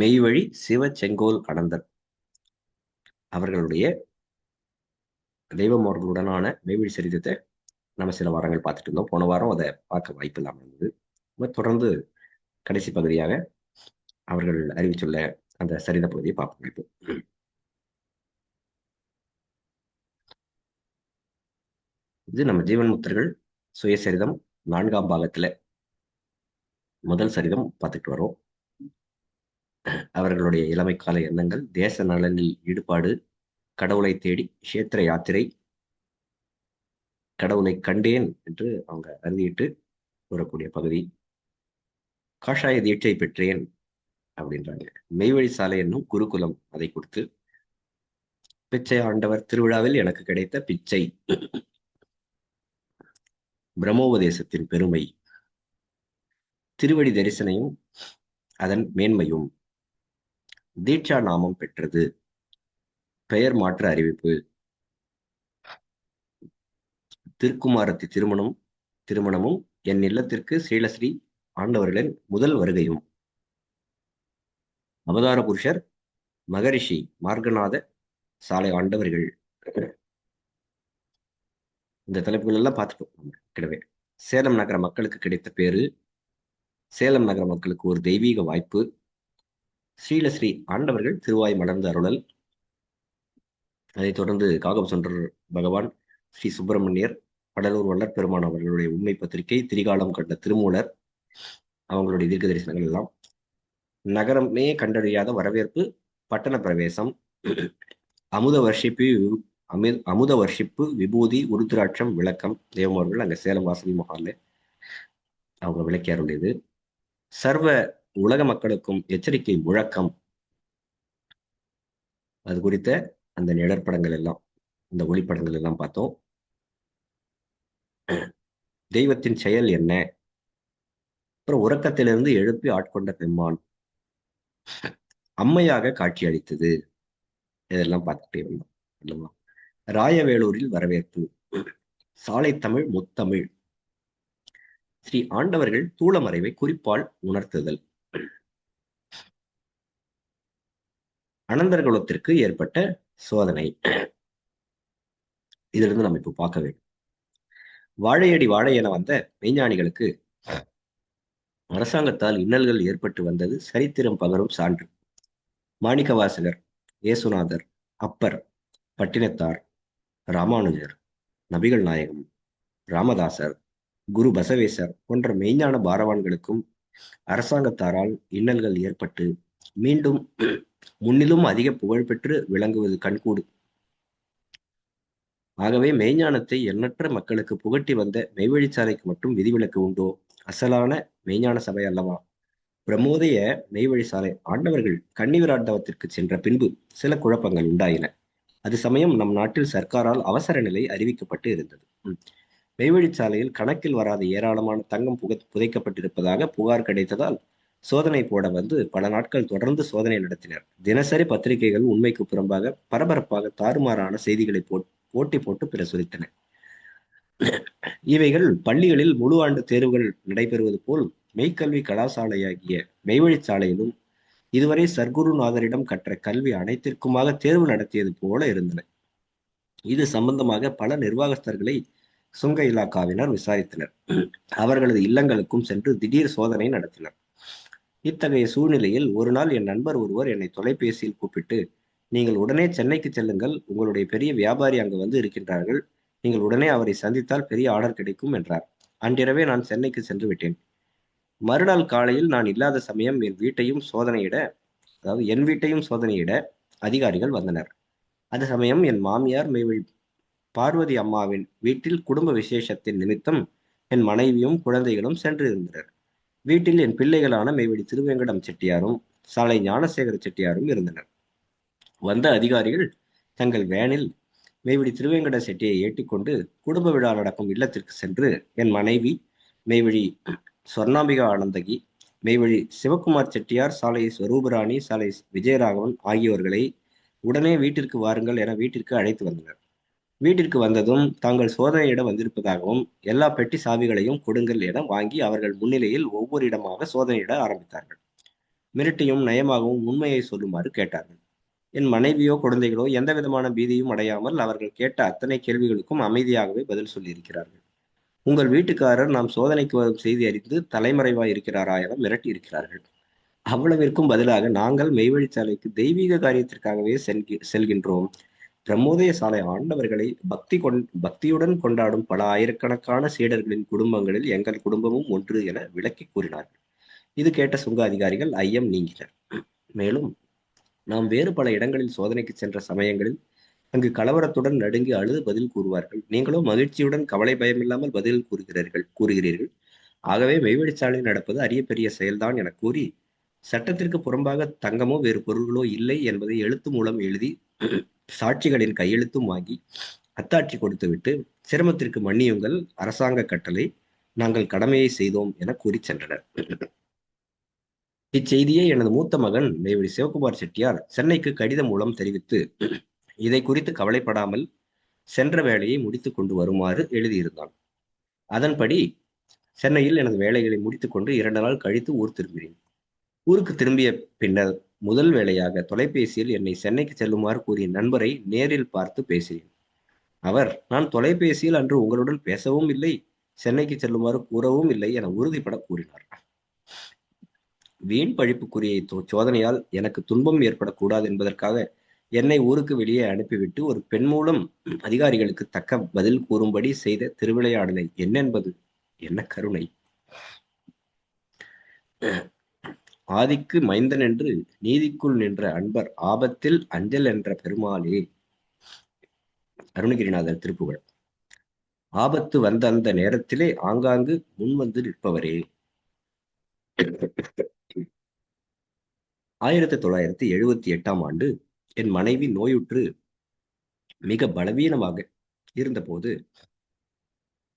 மெய்வழி சிவ செங்கோல் கடந்தர் அவர்களுடைய தெய்வம் அவர்களுடனான மெய்வழி சரித்திரத்தை நம்ம சில வாரங்கள் பார்த்துட்டு இருந்தோம். போன வாரம் அதை பார்க்க வாய்ப்பு இல்லாமல் இருந்தது. தொடர்ந்து கடைசி பகுதியாக அவர்கள் அறிவிச்சுள்ள அந்த சரித பகுதியை பார்ப்போம். இப்போ இது நம்ம ஜீவன் முத்தர்கள் சுயசரிதம் நான்காம் பாகத்துல முதல் சரிதம் பார்த்துட்டு வரோம். அவர்களுடைய இளமை கால எண்ணங்கள் தேச நலனில் ஈடுபாடு கடவுளை தேடி கஷேத்திர யாத்திரை கடவுளை கண்டேன் என்று அவங்க அருந்திட்டு கூறக்கூடிய பகுதி. காஷாய தீட்சை பெற்றேன் அப்படின்றாங்க. மெய்வழி சாலை என்னும் குருகுலம் அதை கொடுத்து பிச்சை ஆண்டவர் திருவிழாவில் எனக்கு கிடைத்த பிச்சை. பிரம்மோபதேசத்தின் பெருமை. திருவடி தரிசனையும் அதன் மேன்மையும். தீட்சா நாமம் பெற்றது. பெயர் மாற்ற அறிவிப்பு. திருக்குமாரத்தி திருமணம் திருமணமும் என் இல்லத்திற்கு ஸ்ரீலஸ்ரீ ஆண்டவர்களின் முதல் வருகையும். அவதார புருஷர் மகரிஷி மார்கநாத சாலை ஆண்டவர்கள். இந்த தலைப்புகள் எல்லாம் பார்த்துட்டோம் கிடவே சேலம் நகர மக்களுக்கு கிடைத்த பேரு சேலம் நகர மக்களுக்கு ஒரு தெய்வீக வாய்ப்பு. ஸ்ரீலஸ்ரீ ஆண்டவர்கள் திருவாய் மலர்ந்த அருளல். அதைத் தொடர்ந்து காகம் சொன்றர் பகவான் ஸ்ரீ சுப்பிரமணியர் வடலூர் வல்லற்பெருமான் அவர்களுடைய உண்மை பத்திரிகை திரிகாலம் கண்ட திருமூலர் அவங்களுடைய தீர்க்க தரிசனங்கள் எல்லாம். நகரமே கண்டறியாத வரவேற்பு பட்டண பிரவேசம் அமுத வர்ஷிப்பு அமிர் அமுத வர்ஷிப்பு விபூதி உருத்திராட்சம் விளக்கம் தேவமர்கள் அங்கே சேலம் வாசலி மகால்ல அவங்க விளக்கி அருளியது. சர்வ உலக மக்களுக்கும் எச்சரிக்கை முழக்கம். அது குறித்த அந்த நிழற்படங்கள் எல்லாம் இந்த ஒளிப்படங்கள் எல்லாம் பார்த்தோம். தெய்வத்தின் செயல் என்ன? அப்புறம் உறக்கத்திலிருந்து எழுப்பி ஆட்கொண்ட பெம்மான். அம்மையாக காட்சி அளித்தது. இதெல்லாம் பார்த்துட்டே வந்தோம் அல்லவா? ராயவேலூரில் வரவேற்பு. சாலை தமிழ் முத்தமிழ். ஸ்ரீ ஆண்டவர்கள் தூளமறைவை குறிப்பால் உணர்த்துதல். அனந்தர்குலத்திற்கு ஏற்பட்ட சோதனை. இதிலிருந்து நம்ம இப்போ பார்க்க வேண்டும். வாழையடி வாழை என வந்த மெய்ஞானிகளுக்கு அரசாங்கத்தால் இன்னல்கள் ஏற்பட்டு வந்தது சரித்திரம் பகரும் சான்று. மாணிக்கவாசகர் இயேசுநாதர் அப்பர் பட்டினத்தார் ராமானுஜர் நபிகள் நாயகம் ராமதாசர் குரு பசவேசர் போன்ற மெய்ஞான பாரவான்களுக்கும் அரசாங்கத்தாரால் இன்னல்கள் ஏற்பட்டு மீண்டும் முன்னிலும் அதிக புகழ் பெற்று விளங்குவது கண்கூடு. ஆகவே மெய்ஞானத்தை எண்ணற்ற மக்களுக்கு புகட்டி வந்த மெய்வழிச்சாலைக்கு மட்டும் விதிவிலக்கு உண்டோ? அசலான மெய்ஞான சபை அல்லவா? பிரமோதய மெய்வழிசாலை ஆண்டவர்கள் கன்னிவிராண்டவத்திற்கு சென்ற பின்பு சில குழப்பங்கள் உண்டாயின. அது சமயம் நம் நாட்டில் சர்க்காரால் அவசர நிலை அறிவிக்கப்பட்டு இருந்தது. மெய்வழிச்சாலையில் கணக்கில் வராத ஏராளமான தங்கம் புக புதைக்கப்பட்டிருப்பதாக புகார் கிடைத்ததால் சோதனை போட வந்து பல நாட்கள் தொடர்ந்து சோதனை நடத்தினர். தினசரி பத்திரிகைகள் உண்மைக்கு புறம்பாக பரபரப்பாக தாறுமாறான செய்திகளை போட்டி போட்டு பிரசுரித்தன. இவைகள் பள்ளிகளில் முழு ஆண்டு தேர்வுகள் நடைபெறுவது போல் மெய்க்கல்வி கலாசாலையாகிய மெய்வழிச்சாலையிலும் இதுவரை சர்க்குருநாதரிடம் கற்ற கல்வி அனைத்திற்குமாக தேர்வு நடத்தியது போல இருந்தன. இது சம்பந்தமாக பல நிர்வாகஸ்தர்களை சுங்க இலாக்காவினர் விசாரித்தனர். அவர்களது இல்லங்களுக்கும் சென்று திடீர் சோதனை நடத்தினர். இத்தகைய சூழ்நிலையில் ஒரு நாள் என் நண்பர் ஒருவர் என்னை தொலைபேசியில் கூப்பிட்டு நீங்கள் உடனே சென்னைக்கு செல்லுங்கள் உங்களுடைய பெரிய வியாபாரி அங்கு வந்து இருக்கின்றார்கள் நீங்கள் உடனே அவரை சந்தித்தால் பெரிய ஆர்டர் கிடைக்கும் என்றார். அன்றிரவே நான் சென்னைக்கு சென்று விட்டேன். மறுநாள் காலையில் நான் இல்லாத சமயம் என் வீட்டையும் சோதனையிட அதாவது என் வீட்டையும் சோதனையிட அதிகாரிகள் வந்தனர். அது சமயம் என் மாமியார் மெய்வழி பார்வதி அம்மாவின் வீட்டில் குடும்ப விசேஷத்தின் நிமித்தம் என் மனைவியும் குழந்தைகளும் சென்றிருந்தனர். வீட்டில் என் பிள்ளைகளான மேவடி திருவேங்கடம் செட்டியாரும் சாலை ஞானசேகர செட்டியாரும் இருந்தனர். வந்த அதிகாரிகள் தங்கள் வேனில் மெய்வழி திருவேங்கட செட்டியை ஏற்றிக்கொண்டு குடும்ப விழா நடக்கும் இல்லத்திற்கு சென்று என் மனைவி மெய்வழி சொர்ணாம்பிகா ஆனந்தகி மெய்வழி சிவகுமார் செட்டியார் சாலை ஸ்வரூபராணி சாலை விஜயராகவன் ஆகியோர்களை உடனே வீட்டிற்கு வாருங்கள் என வீட்டிற்கு அழைத்து வந்தனர். வீட்டிற்கு வந்ததும் தாங்கள் சோதனையிடம் வந்திருப்பதாகவும் எல்லா பெட்டி சாவிகளையும் கொடுங்கள் என வாங்கி அவர்கள் முன்னிலையில் ஒவ்வொரு இடமாக சோதனையிட ஆரம்பித்தார்கள். மிரட்டியும் நயமாகவும் உண்மையை சொல்லுமாறு கேட்டார்கள். என் மனைவியோ குழந்தைகளோ எந்த விதமான பீதியும் அடையாமல் அவர்கள் கேட்ட அத்தனை கேள்விகளுக்கும் அமைதியாகவே பதில் சொல்லியிருக்கிறார்கள். உங்கள் வீட்டுக்காரர் நாம் சோதனைக்கு வரும் செய்தி அறிந்து தலைமறைவாய் இருக்கிறாரா என மிரட்டி இருக்கிறார்கள். அவ்வளவிற்கும் பதிலாக நாங்கள் மெய்வழிச்சாலைக்கு தெய்வீக காரியத்திற்காகவே செல்கி செல்கின்றோம். பிரம்மோதய சாலை ஆண்டவர்களை பக்தி கொண் பக்தியுடன் கொண்டாடும் பல ஆயிரக்கணக்கான சீடர்களின் குடும்பங்களில் எங்கள் குடும்பமும் ஒன்று என விளக்கி கூறினார்கள். இது கேட்ட சுங்க அதிகாரிகள் ஐயம் நீங்கினர். மேலும் நாம் வேறு பல இடங்களில் சோதனைக்கு சென்ற சமயங்களில் அங்கு கலவரத்துடன் நடுங்கி அழுது பதில் கூறுவார்கள். நீங்களோ மகிழ்ச்சியுடன் கவலை பயமில்லாமல் பதில் கூறுகிறீர்கள் கூறுகிறீர்கள். ஆகவே மெய்வெளிச்சாலை நடப்பது அரிய பெரிய செயல்தான் என கூறி சட்டத்திற்கு புறம்பாக தங்கமோ வேறு பொருள்களோ இல்லை என்பதை எழுத்து மூலம் எழுதி சாட்சிகளின் கையெழுத்தும் வாங்கி அத்தாட்சி கொடுத்துவிட்டு சிரமத்திற்கு மன்னியுங்கள் அரசாங்க கட்டளை நாங்கள் கடமையை செய்தோம் என கூறி சென்றனர். இச்செய்தியை எனது மூத்த மகன் மேவடி சிவகுமார் செட்டியார் சென்னைக்கு கடிதம் மூலம் தெரிவித்து இதை குறித்து கவலைப்படாமல் சென்ற வேலையை முடித்து கொண்டு வருமாறு எழுதியிருந்தான். அதன்படி சென்னையில் எனது வேலைகளை முடித்துக்கொண்டு இரண்டு நாள் கழித்து ஊர் திரும்பினேன். ஊருக்கு திரும்பிய பின்னர் முதல் வேளையாக தொலைபேசியில் என்னை சென்னைக்கு செல்லுமாறு கூறிய நண்பரை நேரில் பார்த்து பேசினேன். அவர் நான் தொலைபேசியில் அன்று உங்களுடன் பேசவும் இல்லை சென்னைக்கு செல்லுமாறு கூறவும் இல்லை என உறுதிப்பட கூறினார். வீண் பழிப்புக்குரிய சோதனையால் எனக்கு துன்பம் ஏற்படக்கூடாது என்பதற்காக என்னை ஊருக்கு வெளியே அனுப்பிவிட்டு ஒரு பெண் மூலம் அதிகாரிகளுக்கு தக்க பதில் கூறும்படி செய்த திருவிளையாடலை என்னென்பது? என்ன கருணை? ஆதிக்கு மைந்தன் என்று நீதிக்குள் நின்ற அன்பர் ஆபத்தில் அஞ்சல் என்ற பெருமாளே. அருணகிரிநாதர் திருப்புகழ். ஆபத்து வந்த அந்த நேரத்திலே ஆங்காங்கு முன்வந்து நிற்பவரே. ஆயிரத்தி தொள்ளாயிரத்தி எழுபத்தி எட்டாம் ஆண்டு என் மனைவி நோயுற்று மிக பலவீனமாக இருந்தபோது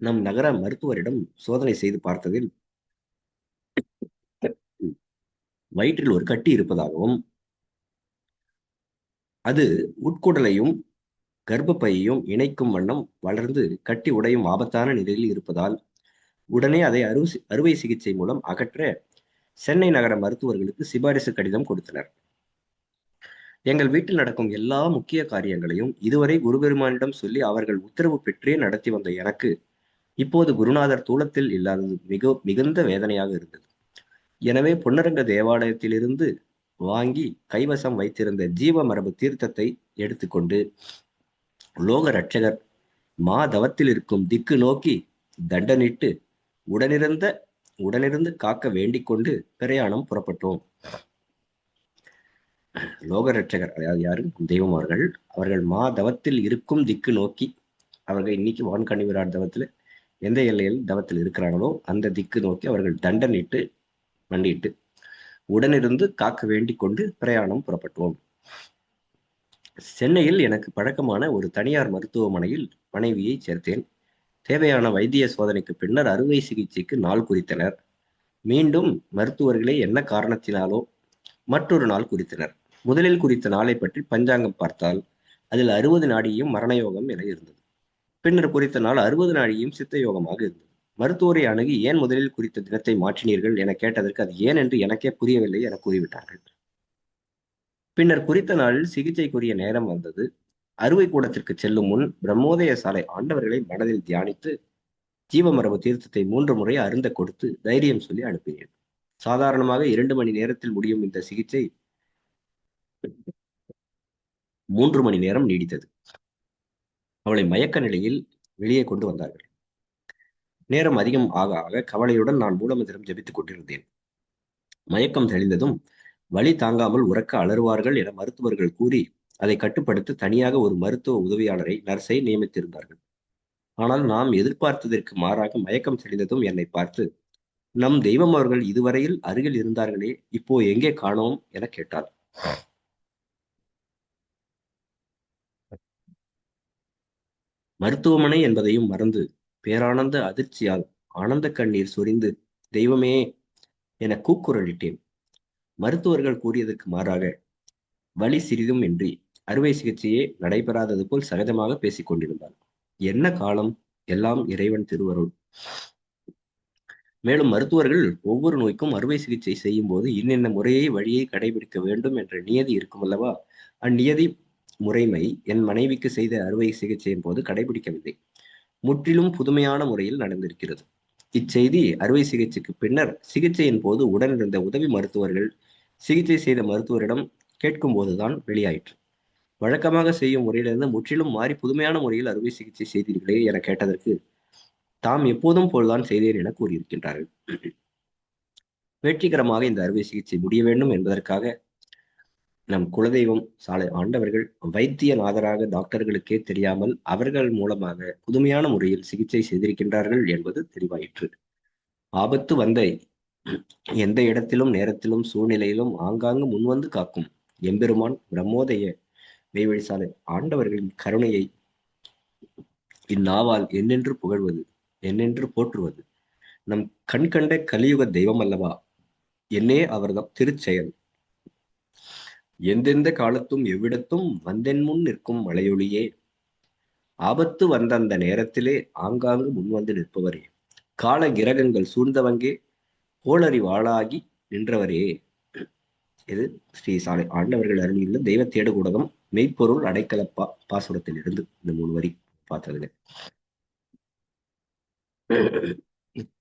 நம் நகர மருத்துவரிடம் சோதனை செய்து பார்த்ததில் வயிற்றில் ஒரு கட்டி இருப்பதாகவும் அது உட்குடலையும் கர்ப்பப்பையையும் இணைக்கும் வண்ணம் வளர்ந்து கட்டி உடையும் ஆபத்தான நிலையில் இருப்பதால் உடனே அதை அறுவை அறுவை சிகிச்சை மூலம் அகற்ற சென்னை நகர மருத்துவர்களுக்கு சிபாரிசு கடிதம் கொடுத்தனர். எங்கள் வீட்டில் நடக்கும் எல்லா முக்கிய காரியங்களையும் இதுவரை குருபெருமானிடம் சொல்லி அவர்கள் உத்தரவு பெற்றே நடத்தி வந்த எனக்கு இப்போது குருநாதர் தூளத்தில் இல்லாதது மிக மிகுந்த வேதனையாக இருந்தது. எனவே பொன்னரங்க தேவாலயத்திலிருந்து வாங்கி கைவசம் வைத்திருந்த ஜீவ மரபு தீர்த்தத்தை எடுத்துக்கொண்டு லோக ரட்சகர் மா தவத்தில் இருக்கும் திக்கு நோக்கி தண்டனிட்டு உடனிருந்த உடனிருந்து காக்க வேண்டிக் கொண்டு பிரயாணம் புறப்பட்டோம். லோக ரட்சகர் அதாவது யாரு? தெய்வம் அவர்கள். அவர்கள் மா தவத்தில் இருக்கும் திக்கு நோக்கி அவர்கள் இன்னைக்கு வான்கணி விராட் தவத்தில் எந்த எல்லையில் தவத்தில் இருக்கிறாங்களோ அந்த திக்கு நோக்கி அவர்கள் தண்டனிட்டு மண்டிட்டு உடனிருந்து காக்க வேண்டிக் கொண்டு பிரயாணம் புறப்பட்டோம். சென்னையில் எனக்கு பழக்கமான ஒரு தனியார் மருத்துவமனையில் மனைவியை சேர்த்தேன். தேவையான வைத்திய சோதனைக்கு பின்னர் அறுவை சிகிச்சைக்கு நாள் குறித்தனர். மீண்டும் மருத்துவர்களே என்ன காரணத்தினாலோ மற்றொரு நாள் குறித்தனர். முதலில் குறித்த நாளை பற்றி பஞ்சாங்கம் பார்த்தால் அதில் அறுபது நாடியும் மரணயோகம் என இருந்தது. பின்னர் குறித்த நாள் அறுபது நாடியும் சித்த யோகமாக இருந்தது. மருத்துவரை அணுகி ஏன் முதலில் குறித்த தினத்தை மாற்றினீர்கள் என கேட்டதற்கு அது ஏன் என்று எனக்கே புரியவில்லை என கூறிவிட்டார்கள். பின்னர் குறித்த நாளில் சிகிச்சைக்குரிய நேரம் வந்தது. அறுவை கூடத்திற்கு செல்லும் முன் பிரம்மோதய சாலை ஆண்டவர்களை மனதில் தியானித்து ஜீவமரபு தீர்த்தத்தை மூன்று முறை அருந்த கொடுத்து தைரியம் சொல்லி அனுப்பினேன். சாதாரணமாக இரண்டு மணி நேரத்தில் முடியும் இந்த சிகிச்சை மூன்று மணி நேரம் நீடித்தது. அவளை மயக்க நிலையில் வெளியே கொண்டு வந்தார்கள். நேரம் அதிகம் ஆக ஆக கவலையுடன் நான் மூலமந்திரம் ஜபித்துக் கொண்டிருந்தேன். மயக்கம் தெளிந்ததும் வழி தாங்காமல் உறக்க அலறுவார்கள் என மருத்துவர்கள் கூறி அதை கட்டுப்படுத்த தனியாக ஒரு மருத்துவ உதவியாளரை நர்ஸை நியமித்திருந்தார்கள். ஆனால் நாம் எதிர்பார்த்ததற்கு மாறாக மயக்கம் தெளிந்ததும் என்னை பார்த்து நம் தெய்வம் அவர்கள் இதுவரையில் அருகில் இருந்தார்களே இப்போ எங்கே காணோம்? என கேட்டார் மருத்துவமனை என்பதையும் மறந்து பேரானந்த அதிர்ச்சியால் ஆனந்த கண்ணீர் சொரிந்து தெய்வமே என கூக்குரலிட்டேன். மருத்துவர்கள் கூறியதற்கு மாறாக வலி சிறிதும் இன்றி அறுவை சிகிச்சையே நடைபெறாதது போல் சகஜமாக பேசிக் கொண்டிருந்தான். என்ன காலம்? எல்லாம் இறைவன் திருவருள். மேலும் மருத்துவர்கள் ஒவ்வொரு நோய்க்கும் அறுவை சிகிச்சை செய்யும் போது இன்னென்ன முறையை வழியை கடைபிடிக்க வேண்டும் என்ற நியதி இருக்கும் அல்லவா அந்நியதி முறைமை என் மனைவிக்கு செய்த அறுவை சிகிச்சையின் போது கடைபிடிக்கவில்லை. முற்றிலும் புதுமையான முறையில் நடந்திருக்கிறது. இச்செய்தி அறுவை சிகிச்சைக்கு பின்னர் சிகிச்சையின் போது உடனிருந்த உதவி மருத்துவர்கள் சிகிச்சை செய்த மருத்துவரிடம் கேட்கும் போதுதான் வெளியாயிற்று. வழக்கமாக செய்யும் முறையிலிருந்து முற்றிலும் மாறி புதுமையான முறையில் அறுவை சிகிச்சை செய்தீர்களே என கேட்டதற்கு தாம் எப்போதும் போல்தான் செய்தேன் என கூறியிருக்கின்றார்கள். வெற்றிகரமாக இந்த அறுவை சிகிச்சை முடிய வேண்டும் என்பதற்காக நம் குலதெய்வம் சாலை ஆண்டவர்கள் வைத்தியநாதராக டாக்டர்களுக்கே தெரியாமல் அவர்கள் மூலமாக புதுமையான முறையில் சிகிச்சை செய்திருக்கின்றார்கள் என்பது தெளிவாயிற்று ஆபத்து வந்த எந்த இடத்திலும் நேரத்திலும் சூழ்நிலையிலும் ஆங்காங்கு முன்வந்து காக்கும் எம்பெருமான் பிரம்மோதய மெய்வழி சாலை ஆண்டவர்களின் கருணையை இந்நாவால் என்னென்று புகழ்வது என்னென்று போற்றுவது? நம் கண்கண்ட கலியுக தெய்வம் அல்லவா? என்னே அவர்தம் திருச்செயல். எந்தெந்த காலத்தும் எவ்விடத்தும் வந்தென் முன் நிற்கும் மலையொளியே. ஆபத்து வந்த அந்த நேரத்திலே ஆங்காங்கு முன்வந்து நிற்பவரே. கால கிரகங்கள் சூழ்ந்தவங்கே கோளறி வாழாகி நின்றவரே. இது ஸ்ரீ சாலை ஆண்டவர்கள் அருளியுள்ள தெய்வ தேடுகூடகம் மெய்ப்பொருள் பா பாசுரத்தில் இருந்து இந்த மூணு வரி பார்த்ததுங்க.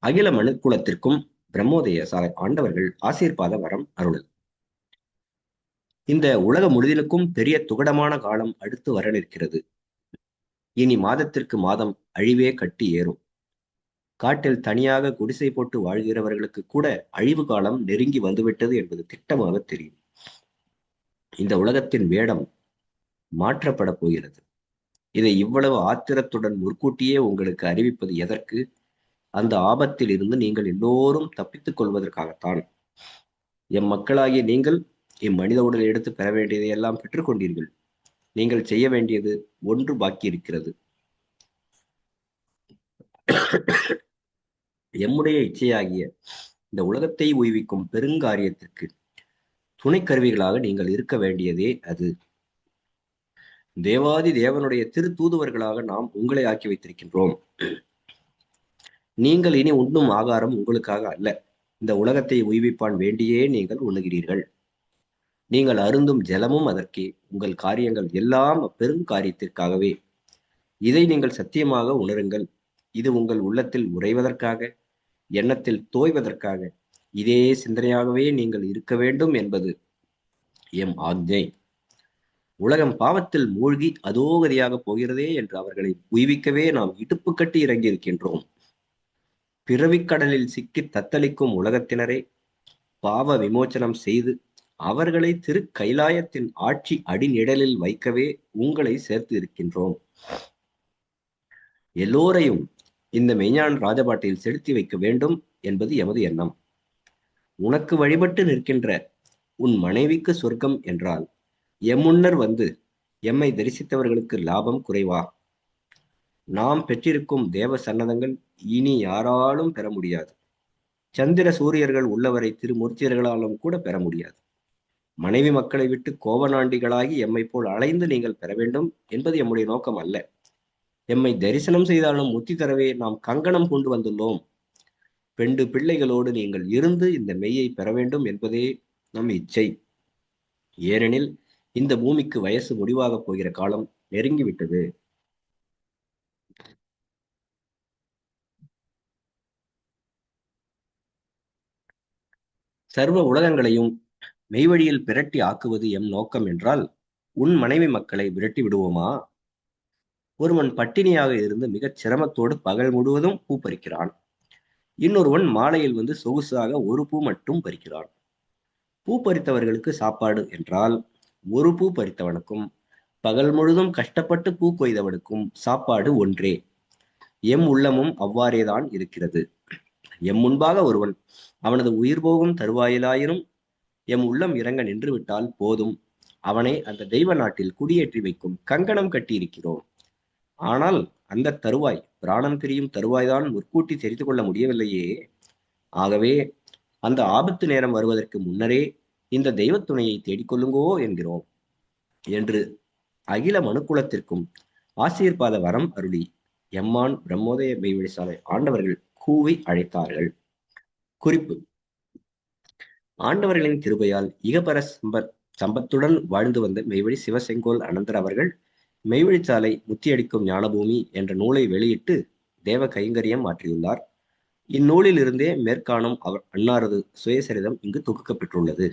அகில மனுக்குலத்திற்கும் பிரம்மோதய சாலை ஆண்டவர்கள் ஆசீர்வாத வரம் அருளல். இந்த உலக முழுதிலுக்கும் பெரிய துகடமான காலம் அடுத்து வர நிற்கிறது. இனி மாதத்திற்கு மாதம் அழிவே கட்டி ஏறும். காட்டில் தனியாக குடிசை போட்டு வாழ்கிறவர்களுக்கு கூட அழிவு காலம் நெருங்கி வந்துவிட்டது என்பது திட்டமாக தெரியும். இந்த உலகத்தின் வேடம் மாற்றப்பட போகிறது. இதை இவ்வளவு ஆத்திரத்துடன் முற்கூட்டியே உங்களுக்கு அறிவிப்பது எதற்கு? அந்த ஆபத்தில் இருந்து நீங்கள் எல்லோரும் தப்பித்துக் கொள்வதற்காகத்தான். எம் மக்களாகிய நீங்கள் இம்மனித உடலை எடுத்து பெற வேண்டியதை எல்லாம் பெற்றுக்கொண்டீர்கள். நீங்கள் செய்ய வேண்டியது ஒன்று பாக்கி இருக்கிறது. எம்முடைய இச்சையாகிய இந்த உலகத்தை உய்விக்கும் பெருங்காரியத்திற்கு துணைக்கருவிகளாக நீங்கள் இருக்க வேண்டியதே அது. தேவாதி தேவனுடைய திரு தூதுவர்களாக நாம் உங்களை ஆக்கி வைத்திருக்கின்றோம். நீங்கள் இனி உண்ணும் ஆகாரம் உங்களுக்காக அல்ல. இந்த உலகத்தை உய்விப்பான் வேண்டியே நீங்கள் உண்ணுகிறீர்கள். நீங்கள் அருந்தும் ஜலமும் அதற்கே. உங்கள் காரியங்கள் எல்லாம் பெரும் காரியத்திற்காகவே. இதை நீங்கள் சத்தியமாக உணருங்கள். இது உங்கள் உள்ளத்தில் உறைவதற்காக எண்ணத்தில் தோய்வதற்காக. இதே சிந்தனையாகவே நீங்கள் இருக்க வேண்டும் என்பது எம் ஆக்ஞை உலகம் பாவத்தில் மூழ்கி அதோகதியாக போகிறதே என்று அவர்களை உய்விக்கவே நாம் இடுப்பு கட்டி இறங்கி இருக்கின்றோம் பிறவிக்கடலில் சிக்கி தத்தளிக்கும் உலகத்தினரே பாவ விமோச்சனம் செய்து அவர்களை திரு கைலாயத்தின் ஆட்சி அடிநிழலில் வைக்கவே உங்களை சேர்த்து இருக்கின்றோம். எல்லோரையும் இந்த மெய்ஞான் ராஜபாட்டையில் செலுத்தி வைக்க வேண்டும் என்பது எமது எண்ணம். உனக்கு வழிபட்டு நிற்கின்ற உன் மனைவிக்கு சொர்க்கம் என்றால் எம்முன்னர் வந்து எம்மை தரிசித்தவர்களுக்கு லாபம் குறைவா? நாம் பெற்றிருக்கும் தேவ சன்னதங்கள் இனி யாராலும் பெற முடியாது. சந்திர சூரியர்கள் உள்ளவரை திருமூர்த்தியர்களாலும் கூட பெற முடியாது. மனைவி மக்களை விட்டு கோவநாண்டிகளாகி எம்மை போல் அலைந்து நீங்கள் பெற வேண்டும் என்பது எம்முடைய நோக்கம் அல்ல. எம்மை தரிசனம் செய்தாலும் முத்தி தரவே நாம் கங்கணம் கொண்டு வந்துள்ளோம். பெண்டு பிள்ளைகளோடு நீங்கள் இருந்து இந்த மெய்யை பெற வேண்டும் என்பதே நம் இச்சை. ஏனெனில் இந்த பூமிக்கு வயசு முடிவாகப் போகிற காலம் நெருங்கிவிட்டது. சர்வ உலகங்களையும் மெய்வழியில் பிரட்டி ஆக்குவது எம் நோக்கம் என்றால் உன் மனைவி மக்களை விரட்டி விடுவோமா? ஒருவன் பட்டினியாக இருந்து மிகச் சிரமத்தோடு பகல் முழுவதும் பூ பறிக்கிறான். இன்னொருவன் மாலையில் வந்து சொகுசாக ஒரு பூ மட்டும் பறிக்கிறான். பூ பறித்தவர்களுக்கு சாப்பாடு என்றால் ஒரு பூ பறித்தவனுக்கும் பகல் முழுதும் கஷ்டப்பட்டு பூ கொய்தவனுக்கும் சாப்பாடு ஒன்றே. எம் உள்ளமும் அவ்வாறேதான் இருக்கிறது. எம் முன்பாக ஒருவன் அவனது உயிர் போகும் தருவாயிலாயினும் எம் உள்ளம் இறங்க நின்று விட்டால் போதும். அவனை அந்த தெய்வ நாட்டில் குடியேற்றி வைக்கும் கங்கணம் கட்டியிருக்கிறோம். ஆனால் அந்த தருவாய் பிராணம் பிரியும் தருவாய்தான் முற்கூட்டி தெரிந்து கொள்ள முடியவில்லையே. ஆகவே அந்த ஆபத்து நேரம் வருவதற்கு முன்னரே இந்த தெய்வ துணையை தேடிக்கொள்ளுங்கோ என்கிறோம் என்று அகில மனுக்குலத்திற்கும் ஆசீர்வாத வரம் அருளி எம்மான் பிரம்மோதய மெய்வழிசாலை ஆண்டவர்கள் கூவி அழைத்தார்கள். குறிப்பு ஆண்டவர்களின் கிருபையால் இகபர சம்பத் சம்பத்துடன் வாழ்ந்து வந்த மெய்வழி சிவசெங்கோல் அனந்தர் அவர்கள் மெய்வழிச்சாலை முத்தியடிக்கும் ஞானபூமி என்ற நூலை வெளியிட்டு தேவ கைங்கரியம் மாற்றியுள்ளார். இந்நூலில் இருந்தே மேற்காணும் அவர் அன்னாரது சுயசரிதம் இங்கு தொகுக்கப்பட்டுள்ளது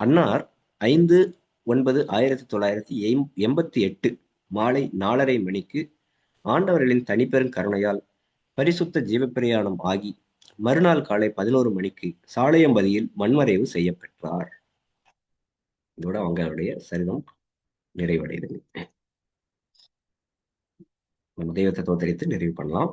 அன்னார் ஐந்து ஒன்பது ஆயிரத்தி தொள்ளாயிரத்தி எண்பத்தி எட்டு மாலை நாலரை மணிக்கு ஆண்டவர்களின் தனிப்பெரும் கருணையால் பரிசுத்த ஜீவப்பிரயாணம் ஆகி மறுநாள் காலை பதினோரு மணிக்கு சாலையம்பதியில் மண்மறைவு செய்யப்பெற்றார். இதோட அவங்களுடைய சரிதம் நிறைவடையுது. நம்ம தெய்வத்தை தோத்தரித்து நிறைவு பண்ணலாம்.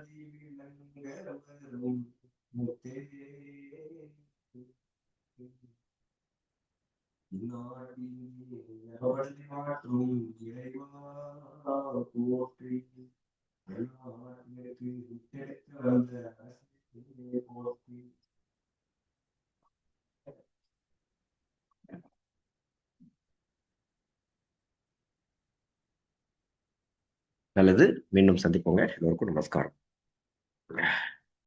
உபதி விளங்க வரும் முத்தே போற்றி நல்லது. மீண்டும் சந்திப்போங்க. எல்லோருக்கும் நமஸ்காரம். Yeah.